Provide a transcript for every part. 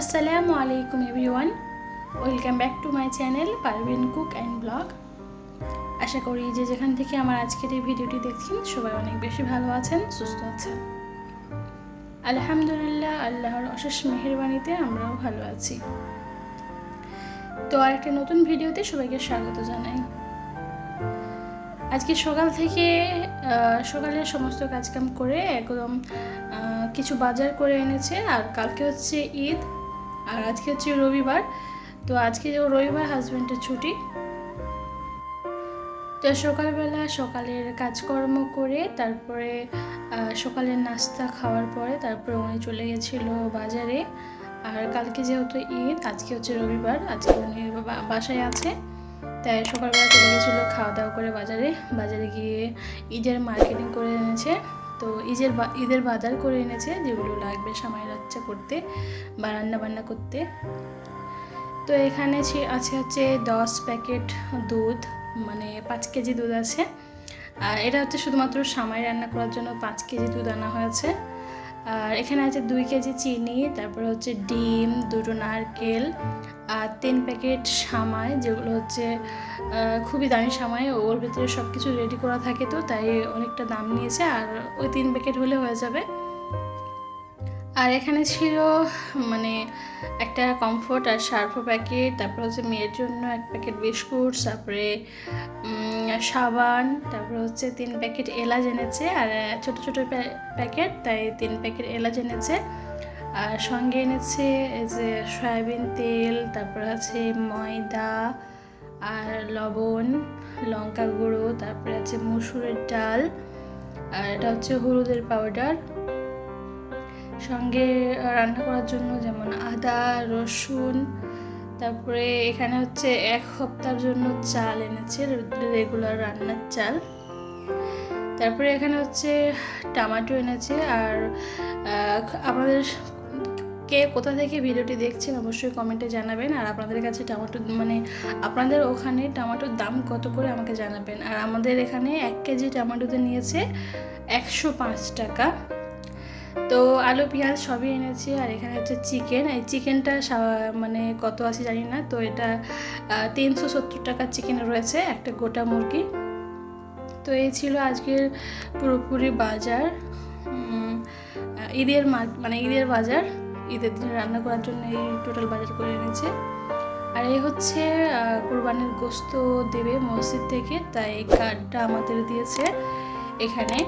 আসসালামু আলাইকুম everyone. Welcome back to my channel Parvin cook and blog. আশা করি যে যেখান থেকে আমার আজকের এই ভিডিওটি দেখছেন সবাই অনেক বেশি ভালো আছেন সুস্থ আছেন। আলহামদুলিল্লাহ আল্লাহর অশেষ মেহেরবানিতে আমরাও ভালো আছি। তো আর একটা নতুন ভিডিওতে সবাইকে স্বাগত জানাই। আজকে সকাল থেকে আহ, সকালের সমস্ত কাজকাম করে একদম কিছু বাজার করে এনেছে আর কালকে হচ্ছে ঈদ। আর আজকে হচ্ছে রবিবার, তো আজকে রবিবার হাজব্যান্ডের ছুটি, তো সকালবেলা সকালের কাজকর্ম করে তারপরে সকালের নাস্তা খাওয়ার পরে তারপরে উনি চলে গেছিল বাজারে। আর কালকে যেহেতু ঈদ, আজকে হচ্ছে রবিবার, আজকে উনি বাসায় আছে। তাই সকালবেলা চলে গেছিল খাওয়া দাওয়া করে বাজারে। বাজারে গিয়ে ঈদের মার্কেটিং করে এনেছে। তো ঈদের ঈদের বাজার করে এনেছে, যেগুলো লাগবে সামাই রাচ্চা করতে বা রান্না বান্না করতে। তো এখানে আছে হচ্ছে দশ প্যাকেট দুধ মানে পাঁচ কেজি দুধ আছে। আর এটা হচ্ছে শুধুমাত্র সামাই রান্না করার জন্য পাঁচ কেজি দুধ আনা হয়েছে। আর এখানে আছে দুই কেজি চিনি, তারপরে হচ্ছে ডিম, দুটো নারকেল তিন প্যাকেট সামাই, যেগুলো হচ্ছে খুবই দামি সামাই, ওর ভিতরে সব কিছু রেডি করা থাকে তো, তাই অনেকটা দাম নিয়েছে, আর ওই তিন প্যাকেট হলে হয়ে যাবে। আর এখানে ছিল মানে একটা কমফোর্ট আর শার্পো প্যাকেট, তারপর হচ্ছে মেয়ের জন্য এক প্যাকেট বিস্কুট, তারপরে সাবান, তারপর হচ্ছে তিন প্যাকেট এলাচ এনেছে, আর ছোট ছোট প্যা- প্যাকেট, তাই তিন প্যাকেট এলাচ এনেছে। আর সঙ্গে এনেছে যে সয়াবিন তেল, তারপর আছে ময়দা আর লবণ, লঙ্কা গুঁড়ো, তারপরে আছে মসুরের ডাল, আর এটা হচ্ছে হলুদের পাউডার সঙ্গে রান্না করার জন্য যেমন আদা, রসুন, তারপরে এখানে হচ্ছে এক সপ্তাহের জন্য চাল এনেছে, রেগুলার রান্নার চাল। তারপরে এখানে হচ্ছে টমাটো এনেছে, আর আপনাদের কে কোথা থেকে ভিডিওটি দেখছেন অবশ্যই কমেন্টে জানাবেন। আর আপনাদের কাছে টমেটো মানে আপনাদের ওখানে টমেটোর দাম কত করে আমাকে জানাবেন। আর আমাদের এখানে এক কেজি টমেটোতে নিয়েছে একশো পাঁচ টাকা। তো আলু, পেঁয়াজ সবই এনেছি, আর এখানে হচ্ছে চিকেন। এই চিকেনটা মানে কত আছে জানি না, তো এটা তিনশো সত্তর টাকার চিকেন রয়েছে, একটা গোটা মুরগি। তো এই ছিল আজকের পুরোপুরি বাজার। ঈদের মানে ঈদের বাজার। ঈদের দিনে রান্না করার জন্য এই টোটাল বাজার করে এনেছে। আর এই হচ্ছে কোরবানির গোস্ত দেবে মসজিদ থেকে, তাই এই কার্ডটা আমাদের দিয়েছে এখানে।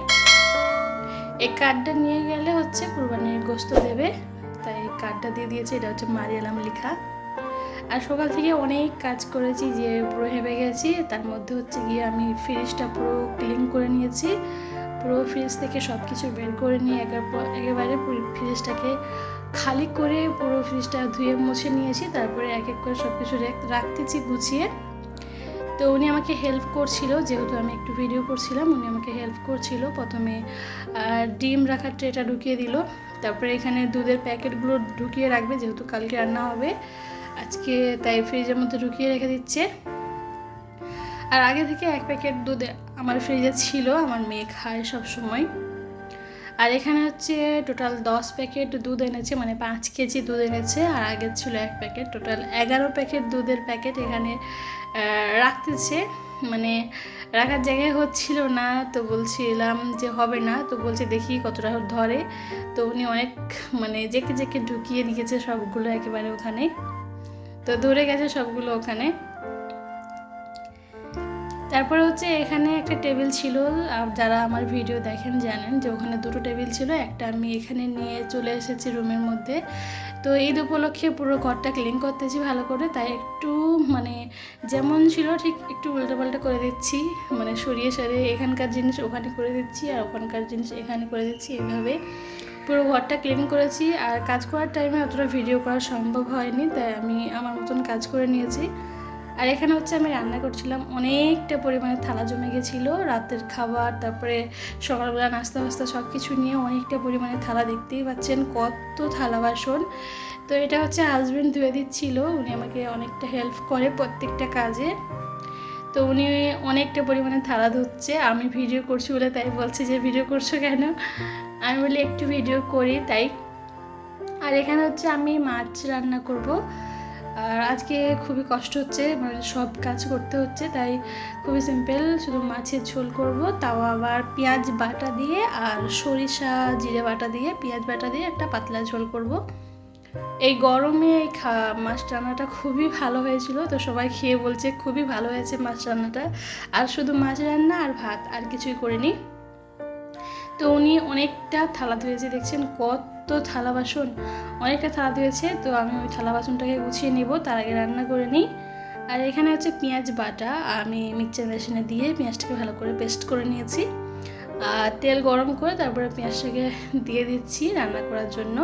এই কার্ডটা নিয়ে গেলে হচ্ছে কুরবানির গোস্ত দেবে, তাই এই কার্ডটা দিয়ে দিয়েছে, এটা হচ্ছে মারিয়ালাম লেখা। আর সকাল থেকে অনেক কাজ করেছি, যে পুরো হেবে গেছি, তার মধ্যে হচ্ছে গিয়ে আমি ফ্রিজটা পুরো ক্লিন করে নিয়েছি। পুরো ফ্রিজ থেকে সব কিছু বের করে নিয়ে একেবারে ফ্রিজটাকে খালি করে পুরো ফ্রিজটা ধুয়ে মুছে নিয়েছি, তারপরে এক এক করে সব কিছু রাখতেছি গুছিয়ে। তো উনি আমাকে হেল্প করছিল, যেহেতু আমি একটু ভিডিও করছিলাম, উনি আমাকে হেল্প করছিল। প্রথমে ডিম রাখার ট্রেটা ঢুকিয়ে দিল। তারপরে এখানে দুধের প্যাকেটগুলো ঢুকিয়ে রাখবে, যেহেতু কালকে রান্না হবে। আজকে তাই ফ্রিজের মধ্যে ঢুকিয়ে রেখে দিচ্ছে। আর আগে থেকে এক প্যাকেট দুধ আমার ফ্রিজে ছিল, আমার মেয়ে খায় সব সময় আর এখানে হচ্ছে টোটাল দশ প্যাকেট দুধ এনেছে মানে পাঁচ কেজি দুধ এনেছে, আর আগে ছিল এক প্যাকেট টোটাল এগারো প্যাকেট দুধের প্যাকেট এখানে রাখতেছে। মানে রাখার জায়গায় হচ্ছিল না, তো বলছিলাম যে হবে না, তো বলছে দেখি কতটা ধরে। তো উনি অনেক মানে জেকে জেকে ঢুকিয়ে দিয়েছে সবগুলো একেবারে ওখানে। তো ধরে গেছে সবগুলো ওখানে। তারপরে হচ্ছে এখানে একটা টেবিল ছিল আর যারা আমার ভিডিও দেখেন জানেন যে ওখানে দুটো টেবিল ছিল, একটা আমি এখানে নিয়ে চলে এসেছি রুমের মধ্যে। তো ঈদ উপলক্ষে পুরো ঘরটা ক্লিন করতেছি ভালো করে, তাই একটু মানে যেমন ছিল ঠিক একটু উল্টোপাল্টা করে দিচ্ছি মানে সরিয়ে সরিয়ে এখানকার জিনিস ওখানে করে দিচ্ছি আর ওখানকার জিনিস এখানে করে দিচ্ছি এভাবে। পুরো ঘরটা ক্লিন করেছি আর কাজ করার টাইমে অতটা ভিডিও করা সম্ভব হয়নি, তাই আমি আমার মতন কাজ করে নিয়েছি। আর এখানে হচ্ছে আমি রান্না করছিলাম অনেকটা পরিমাণে থালা জমে গেছিল, রাতের খাবার, তারপরে সকালবেলা নাস্তা ফাস্তা সব কিছু নিয়ে অনেকটা পরিমাণে থালা দেখতেই পাচ্ছেন, কত থালা বাসন। তো এটা হচ্ছে হাজবেন্ড ধুয়ে দিচ্ছিল, উনি আমাকে অনেকটা হেল্প করে প্রত্যেকটা কাজে। তো উনি অনেকটা পরিমাণে থালা ধুচ্ছে, আমি ভিডিও করছি বলে তাই বলছে যে ভিডিও করছ কেন? আমি বলি, একটু ভিডিও করি। তাই। আর এখানে হচ্ছে আমি মাছ রান্না করব। আর আজকে খুবই কষ্ট হচ্ছে মানে সব কাজ করতে হচ্ছে, তাই খুবই সিম্পল শুধু মাছের ঝোল করব, তাও আবার পেঁয়াজ বাটা দিয়ে আর সরিষা, জিরে বাটা দিয়ে, পেঁয়াজ বাটা দিয়ে একটা পাতলা ঝোল করব। এই গরমে এই খা, মাছ রান্নাটা খুবই ভালো হয়েছিল, তো সবাই খেয়ে বলছে খুবই ভালো হয়েছে মাছ রান্নাটা। আর শুধু মাছ রান্না আর ভাত, আর কিছুই করিনি। তো উনি অনেকটা থালা ধুয়েছে দেখছেন কত থালা বাসন। অনেকটা থালা দিয়েছে, তো আমি ওই থালা বাসনটাকে গুছিয়ে নেব, তার আগে রান্না করে নিই। আর এখানে হচ্ছে পেঁয়াজ বাটা, আমি মিক্সচার মেশিনে দিয়ে পেঁয়াজটাকে ভালো করে পেস্ট করে নিয়েছি। আর তেল গরম করে তারপরে পেঁয়াজটাকে দিয়ে দিচ্ছি রান্না করার জন্য।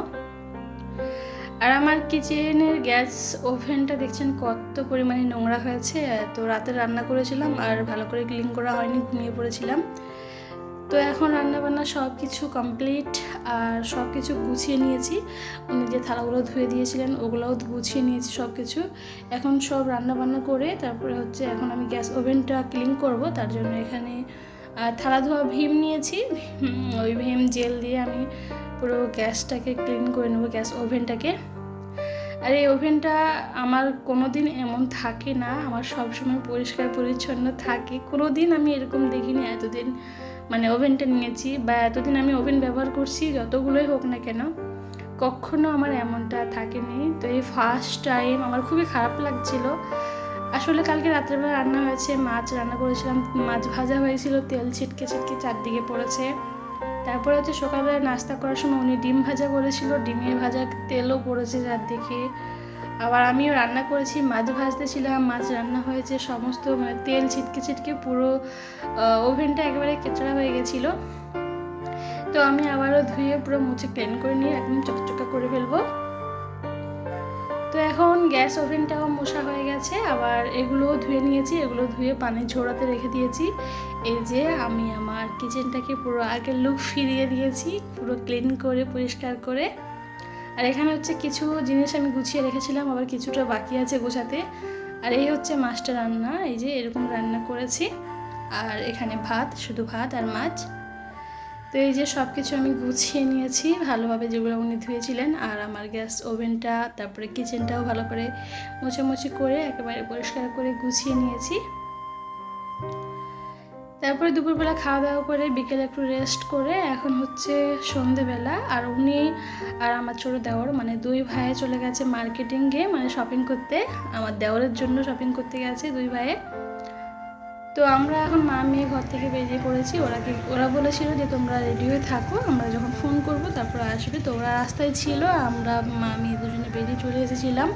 আর আমার কিচেনের গ্যাস ওভেনটা দেখছেন কত পরিমাণে নোংরা হয়েছে, তো রাতে রান্না করেছিলাম আর ভালো করে ক্লিন করা হয়নি, ঘুমিয়ে পড়েছিলাম। তো এখন রান্নাবান্না সব কিছু কমপ্লিট আর সব কিছু গুছিয়ে নিয়েছি। উনি যে থালাগুলো ধুয়ে দিয়েছিলেন, ওগুলোও গুছিয়ে নিয়েছি সব কিছু এখন সব রান্নাবান্না করে তারপরে হচ্ছে এখন আমি গ্যাস ওভেনটা ক্লিন করব। তার জন্য এখানে থালা ধোয়া ভীম নিয়েছি। ওই ভীম জেল দিয়ে আমি পুরো গ্যাসটাকে ক্লিন করে নেব, গ্যাস ওভেনটাকে। আর এই ওভেনটা আমার কোনো দিন এমন থাকে না, আমার সবসময় পরিষ্কার পরিচ্ছন্ন থাকে। কোনো দিন আমি এরকম দেখিনি, এতদিন মানে ওভেনটা নিয়েছি বা এতদিন আমি ওভেন ব্যবহার করছি, যতগুলোই হোক না কেন, কখনো আমার এমনটা থাকেনি। তো এই ফার্স্ট টাইম আমার খুবই খারাপ লাগছিল। আসলে কালকে রাত্রেবেলা রান্না হয়েছে, মাছ রান্না করেছিলাম, মাছ ভাজা হয়েছিল, তেল ছিটকে ছিটকে চারদিকে পড়েছে। তারপরে হচ্ছে সকালবেলা নাস্তা করার সময় উনি ডিম ভাজা করেছিল, ডিমের ভাজা তেলও পড়েছে চারদিকে। আবার আমিও রান্না করেছি, মাছ ভাজতে ছিলাম মাছ রান্না হয়েছে, সমস্ত মানে তেল ছিটকে ছিটকে পুরো ওভেনটা একেবারে কেচড়া হয়ে গেছিল। তো আমি আবারও ধুয়ে পুরো মুছে ক্লিন করে নিয়ে একদম চকচকা করে ফেলব। তো এখন গ্যাস ওভেনটাও মশা হয়ে গেছে, আবার এগুলোও ধুয়ে নিয়েছি, এগুলো ধুয়ে পানি ঝোড়াতে রেখে দিয়েছি। এই যে আমি আমার কিচেনটাকে পুরো আগের লুক ফিরিয়ে দিয়েছি, পুরো ক্লিন করে, পরিষ্কার করে। আর এখানে হচ্ছে কিছু জিনিস আমি গুছিয়ে রেখেছিলাম, আবার কিছুটা বাকি আছে গোছাতে। আর এই হচ্ছে মাছটা রান্না, এই যে এরকম রান্না করেছি। আর এখানে ভাত, শুধু ভাত আর মাছ। তো এই যে সব কিছু আমি গুছিয়ে নিয়েছি ভালোভাবে, যেগুলো উনি ধুয়েছিলেন। আর আমার গ্যাস ওভেনটা, তারপরে কিচেনটাও ভালো করে মোছামুছি করে, একেবারে পরিষ্কার করে গুছিয়ে নিয়েছি। তারপরে দুপুরবেলা খাওয়া দাওয়া করে বিকেলে একটু রেস্ট করে এখন হচ্ছে সন্ধেবেলা আর উনি আর আমার ছোটো দেওয়ার মানে দুই ভাইয়ে চলে গেছে মার্কেটিংয়ে মানে শপিং করতে। আমার দেওয়ারের জন্য শপিং করতে গেছে দুই ভাইয়ে। তো আমরা এখন মা মেয়ে ঘর থেকে বেরিয়ে পড়েছি। ওরা কি, ওরা বলেছিল যে তোমরা রেডি হয়ে থাকো, আমরা যখন ফোন করব তারপর আসবে। তো ওরা রাস্তায় ছিল, আমরা মা মেয়ে দুজনে বেরিয়ে চলে এসেছিলাম।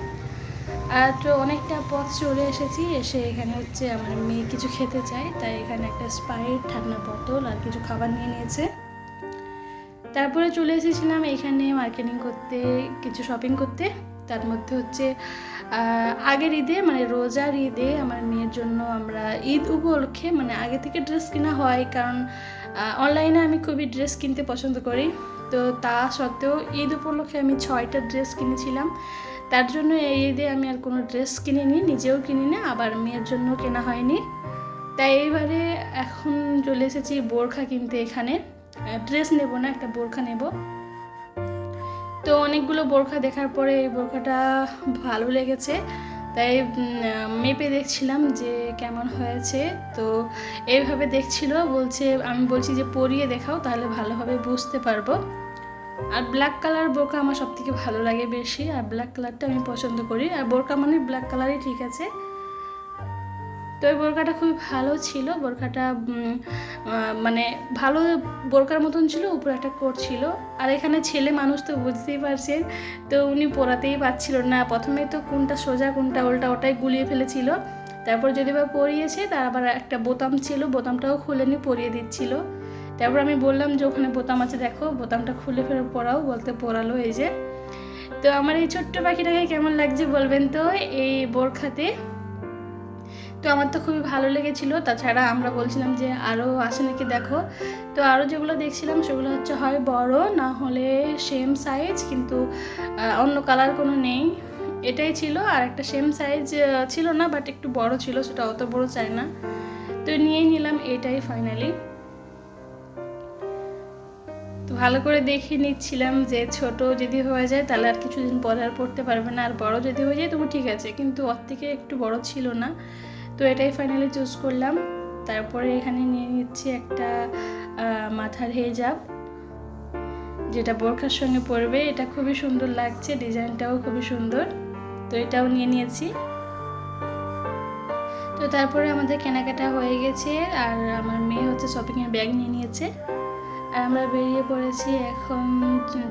তো অনেকটা পথ চলে এসেছি। এসে এখানে হচ্ছে আমার মেয়ে কিছু খেতে চায়, তাই এখানে একটা স্পাইট, ঠান্ডা বোতল আর কিছু খাবার নিয়ে নিয়েছে। তারপরে চলে এসেছিলাম এখানে মার্কেটিং করতে, কিছু শপিং করতে। তার মধ্যে হচ্ছে আগের ঈদে মানে রোজার ঈদে আমার মেয়ের জন্য আমরা ঈদ উপলক্ষে মানে আগে থেকে ড্রেস কেনা হয়, কারণ অনলাইনে আমি খুবই ড্রেস কিনতে পছন্দ করি। তো তা সত্ত্বেও ঈদ উপলক্ষে আমি ছয়টা ড্রেস কিনেছিলাম। তার জন্য এই ঈদে আমি আর কোনো ড্রেস কিনিনি, নিজেও কিনি না আবার মেয়ের জন্য কেনা হয়নি। তাই এইবারে এখন চলে এসেছি বোরখা কিনতে এখানে। ড্রেস নেব না, একটা বোরখা নেব। তো অনেকগুলো বোরখা দেখার পরে এই বোরখাটা ভালো লেগেছে। তাই মেপে দেখছিলাম যে কেমন হয়েছে। তো এইভাবে দেখছিল, বলছে, আমি বলছি যে পরিয়ে দেখাও, তাহলে ভালোভাবে বুঝতে পারব। আর ব্ল্যাক কালার বোরকা আমার সব থেকে ভালো লাগে বেশি, আর ব্ল্যাক কালারটা আমি পছন্দ করি। আর বোরকা মানে ব্ল্যাক কালারই ঠিক আছে। তো ওই বোরকাটা খুবই ভালো ছিল। বোরকাটা মানে ভালো বোরকার মতন ছিল, উপরে একটা কোট ছিল। আর এখানে ছেলে মানুষ তো বুঝতেই পারছেন, তো উনি পরাতেই পারছিল না। প্রথমে তো কোনটা সোজা, কোনটা উল্টা ওটাই গুলিয়ে ফেলেছিল। তারপর যদি বা পরিয়েছে, তার আবার একটা বোতাম ছিল, বোতামটাও খুলে নিয়ে পরিয়ে দিচ্ছিল। তারপর আমি বললাম যে ওখানে বোতাম আছে, দেখো, বোতামটা খুলে ফেলে পরাও বলতে পরালো এই যে। তো আমার এই ছোট্ট পাখিটাকে কেমন লাগছে বলবেন তো? এই বোরখাতে। তো আমার তো খুবই ভালো লেগেছিলো। তাছাড়া আমরা বলছিলাম যে আরও আসে নাকি দেখো। তো আরও যেগুলো দেখছিলাম সেগুলো হচ্ছে হয় বড়, না হলে সেম সাইজ কিন্তু অন্য কালার কোনো নেই। এটাই ছিল। আর একটা সেম সাইজ ছিল না বাট একটু বড় ছিল, সেটা অত বড় চাই না। তো নিয়েই নিলাম, এটাই ফাইনালি ভালো করে দেখে নিচ্ছিলাম যে ছোট যদি হয়ে যায় তাহলে আর কিছুদিন পরে আর পড়তে পারবে না, আর বড় যদি হয়ে যায় তবু ঠিক আছে, কিন্তু ওর থেকে একটু বড় ছিল না। তো এটাই ফাইনালি চুজ করলাম। তারপরে এখানে নিয়ে নিচ্ছি একটা মাথার হেজাব যেটা বোরখার সঙ্গে পরবে। এটা খুবই সুন্দর লাগছে, ডিজাইনটাও খুবই সুন্দর। তো এটাও নিয়ে নিয়েছি। তো তারপরে আমাদের কেনাকাটা হয়ে গেছে, আর আমার মেয়ে হচ্ছে শপিংয়ের ব্যাগ নিয়ে নিয়েছে। আর আমরা বেরিয়ে পড়েছি এখন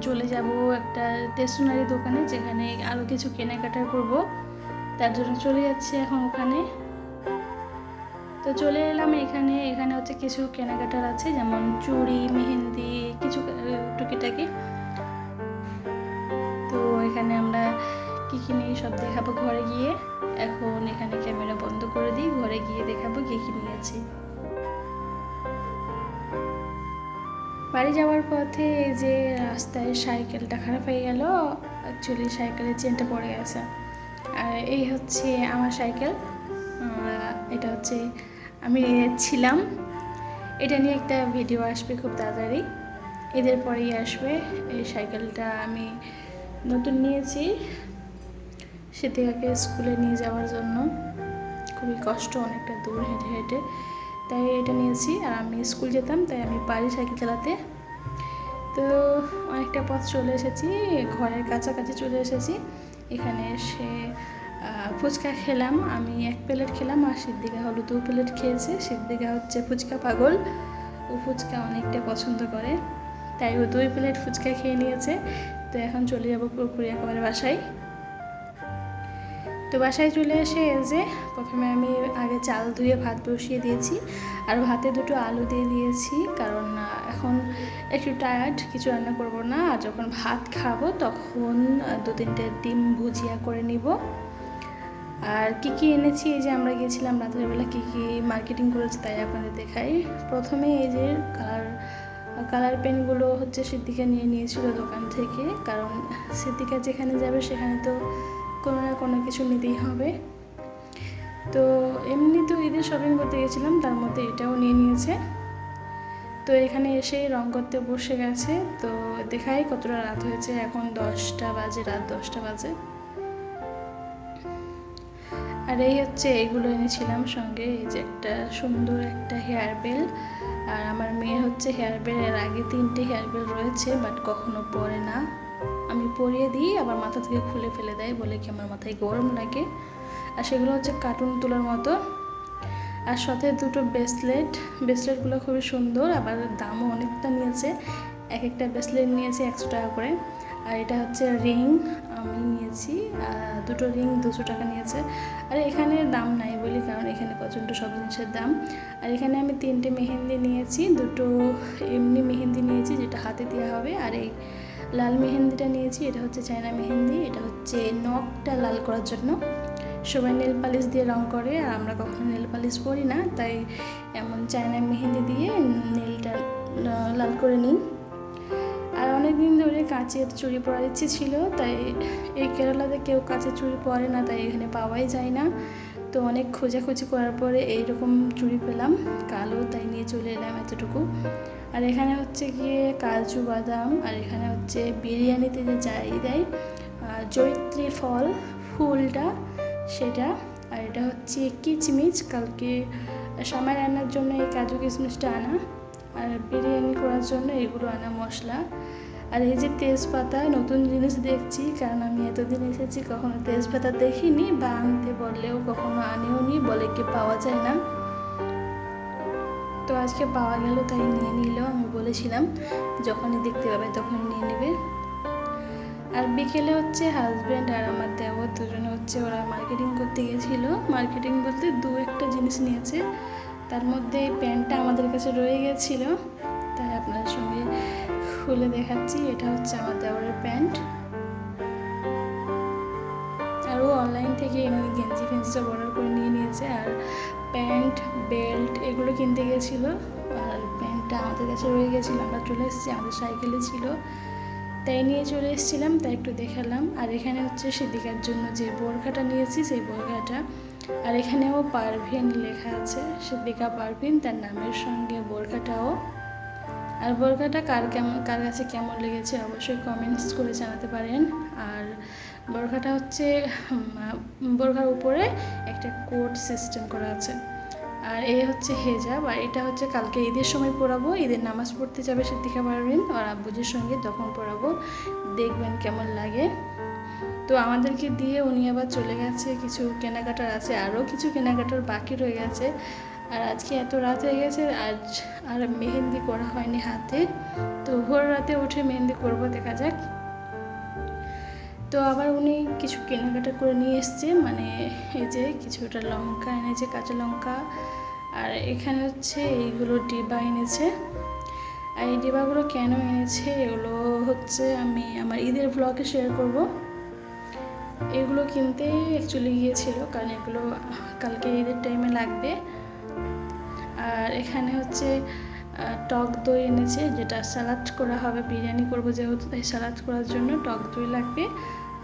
চলে যাব একটা স্টেশনারি দোকানে যেখানে আরও কিছু কেনাকাটা করব। তার জন্য চলে যাচ্ছি এখন ওখানে। তো চলে এলাম এখানে এখানে হচ্ছে কিছু কেনাকাটার আছে, যেমন চুড়ি, মেহেন্দি, কিছু টুকিটাকি। তো এখানে আমরা কী কী নিয়ে সব দেখাবো ঘরে গিয়ে? এখন এখানে ক্যামেরা বন্ধ করে দিই, ঘরে গিয়ে দেখাবো কী কী নিয়েছি বাড়ি যাওয়ার পথে এই যে রাস্তায় সাইকেলটা খারাপ হয়ে গেল অ্যাকচুয়ালি সাইকেলের চেনটা পড়ে গেছে। আর এই হচ্ছে আমার সাইকেল। এটা হচ্ছে আমি ছিলাম। এটা নিয়ে একটা ভিডিও আসবে খুব তাড়াতাড়ি। এদের পরেই আসবে। এই সাইকেলটা আমি নতুন নিয়েছি সেদিকে স্কুলে নিয়ে যাওয়ার জন্য। খুবই কষ্ট, অনেকটা দূর হেঁটে হেঁটে। তাই এটা নিয়েছি আর আমি স্কুল যেতাম, তাই আমি পারি সাইকেল চালাতে। তো অনেকটা পথ চলে এসেছি, ঘরের কাছাকাছি চলে এসেছি। এখানে এসে ফুচকা খেলাম, আমি এক প্লেট খেলাম আর সিদ্দিকা হলো দু প্লেট খেয়েছে। সিদ্দিকা হচ্ছে ফুচকা পাগল, ও ফুচকা অনেকটা পছন্দ করে। তাই ও দুই প্লেট ফুচকা খেয়ে নিয়েছে। তো এখন চলে যাব পুরোপুরি একেবারে বাসায়। তো বাসায় চলে এসে যে, প্রথমে আমি আগে চাল ধুয়ে ভাত বসিয়ে দিয়েছি, আর ভাতে দুটো আলু দিয়ে দিয়েছি, কারণ এখন একটু টায়ার্ড কিছু রান্না করব না, আর যখন ভাত খাব তখন দু তিনটে ডিম ভুজিয়া করে নিব। আর কি কি এনেছি, এই যে আমরা গিয়েছিলাম রাতের বেলা কী কী মার্কেটিং করেছি তাই আপনাদের দেখাই। প্রথমে এই যে কালার কালার পেনগুলো হচ্ছে সিদ্দিকা নিয়ে নিয়েছিল দোকান থেকে, কারণ সিদ্দিকা যেখানে যাবে সেখানে তো কোনো না কোনো কিছু নিতেই হবে। তো এমনি তো ঈদের শপিং করতে গেছিলাম, তার মধ্যে এটাও নিয়ে নিয়েছে। তো এখানে এসে রং করতে বসে গেছে। তো দেখাই কতটা রাত হয়েছে, এখন দশটা বাজে, রাত দশটা বাজে। আর এই হচ্ছে এইগুলো এনেছিলাম সঙ্গে, এই যে একটা সুন্দর একটা হেয়ার বেল আর আমার মেয়ের হচ্ছে হেয়ার বেল এর আগে তিনটে হেয়ার বেল রয়েছে বাট কখনো পরে না। পরিয়ে দিই, আবার মাথা থেকে খুলে ফেলে দেয়, বলে কি আমার মাথায় গরম লাগে আর সেগুলো হচ্ছে কার্টুন তোলার মতো। আর সাথে দুটো ব্রেসলেট ব্রেসলেটগুলো খুবই সুন্দর, আবার দামও অনেকটা নিয়েছে। এক একটা ব্রেসলেট নিয়েছে একশো টাকা করে। আর এটা হচ্ছে রিং আমি নিয়েছি দুটো রিং দুশো টাকা নিয়েছে। আর এখানে দাম নাই বলি, কারণ এখানে প্রচণ্ড সব জিনিসের দাম। আর এখানে আমি তিনটে মেহেন্দি নিয়েছি, দুটো এমনি মেহেন্দি নিয়েছি, যেটা হাতে দেওয়া হবে, আর এই লাল মেহেন্দিটা নিয়েছি, এটা হচ্ছে চায়না মেহেন্দি, এটা হচ্ছে নখটা লাল করার জন্য। সবাই নেল পালিশ দিয়ে রং করে, আর আমরা কখনো নেল পালিশ করি না, তাই এমন চায়না মেহেন্দি দিয়ে নেলটা লাল করে নিই। আর অনেক দিন ধরে কাঁচের চুড়ি পরার ইচ্ছে ছিল, তাই এই কেরালাতে কেউ কাঁচের চুড়ি পরে না, তাই এখানে পাওয়াই যায় না। তো অনেক খোঁজাখুঁজি করার পরে এইরকম চুড়ি পেলাম। কালো তাই নিয়ে চলে এলাম এতটুকু। আর এখানে হচ্ছে গিয়ে কাজু বাদাম আর এখানে হচ্ছে বিরিয়ানিতে যে চাই দেয় আহ, জয়িত্রী ফল ফুলটা সেটা আর এটা হচ্ছে কিচমিচ। কালকে সামাই রান্নার জন্য এই কাজু কিশমিশটা আনা আর বিরিয়ানি করার জন্য এগুলো আনা মশলা। আর এই যে তেজপাতা, নতুন জিনিস দেখছি, কারণ আমি এতদিন এসেছি, কখনো তেজপাতা দেখিনি, বা আনতে বললেও কখনো আনেও নি বলে কি পাওয়া যায় না। তো আজকে পাওয়া গেল, তাই নিয়ে নিল, আমি বলেছিলাম, যখনই দেখতে পাবে তখন নিয়ে নেবে। আর বিকেলে হচ্ছে হাজব্যান্ড আর আমার দেওয়ার দুজনে হচ্ছে ওরা মার্কেটিং করতে গেছিল। মার্কেটিং বলতে দু একটা জিনিস নিয়েছে। তার মধ্যে এই প্যান্টটা আমাদের কাছে রয়ে গেছিল। তাই আপনার সঙ্গে খুলে দেখাচ্ছি, এটা হচ্ছে আমার দেওয়ারের প্যান্ট। আর ও অনলাইন থেকে এমনি গেঞ্জি ফেঞ্জি সব অর্ডার করে নিয়ে নিয়েছে, আর প্যান্ট, বেল্ট এগুলো কিনতে গেছিল, আর প্যান্টটা আমাদের কাছে রয়ে গেছিল, আমরা চলে এসেছি, আমাদের সাইকেলে ছিল। তাই নিয়ে চলে এসেছিলাম, তাই একটু দেখালাম। আর এখানে হচ্ছে সিদ্দিকার জন্য যে বোরখাটা নিয়েছি, সেই বোরখাটা। আর এখানেও পারভিন লেখা আছে সিদ্দিকা পারভিন তার নামের সঙ্গে বোরখাটাও। আর বোরকাটা কার কেমন কার কাছে কেমন লেগেছে অবশ্যই কমেন্টস করে জানাতে পারেন। আর বোরকাটা হচ্ছে উম, বোরকার উপরে একটা কোড সিস্টেম করা আছে। আর এই হচ্ছে হেজাব আর এটা হচ্ছে কালকে ঈদের সময় পড়াবো ঈদের নামাজ পড়তে যাবে সিদ্দিকা পারবেন আর আব্বুজির সঙ্গে তখন পড়াবো। দেখবেন কেমন লাগে। তো আমাদেরকে দিয়ে উনি আবার চলে গেছে কিছু কেনাকাটার আছে আরও কিছু কেনাকাটার বাকি রয়ে গেছে। আর আজকে এত রাত হয়ে গেছে, আজ আর মেহেন্দি করা হয়নি হাতে। তো ভোর রাতে উঠে মেহেন্দি করব, দেখা যাক। তো আবার উনি কিছু কেনাকাটা করে নিয়ে এসছে মানে এই যে কিছুটা লঙ্কা এনেছে, কাঁচা লঙ্কা। আর এখানে হচ্ছে এইগুলো ডিবা এনেছে। আর এই ডিবাগুলো কেন এনেছে, এগুলো হচ্ছে আমি আমার ঈদের ব্লগে শেয়ার করব। এগুলো কিনতে অ্যাকচুয়ালি গিয়েছিল, কারণ এগুলো কালকে ঈদের টাইমে লাগবে। আর এখানে হচ্ছে টক দই এনেছে, যেটা স্যালাড করা হবে, বিরিয়ানি করব যেহেতু, তাই স্যালাড করার জন্য টক দই লাগবে।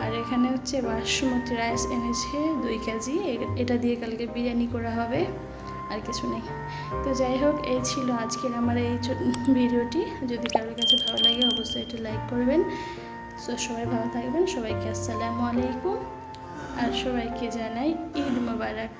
আর এখানে হচ্ছে বাসমতি রাইস এনেছে, দুই কেজি এটা দিয়ে কালকে বিরিয়ানি করা হবে, আর কিছু নেই। তো যাই হোক, এই ছিল আজকের আমার এই ভিডিওটি। যদি কারোর কাছে ভালো লাগে, অবশ্যই এটা লাইক করবেন। তো সবাই ভালো থাকবেন। সবাইকে আসসালামু আলাইকুম। আর সবাইকে জানাই ঈদ মোবারক।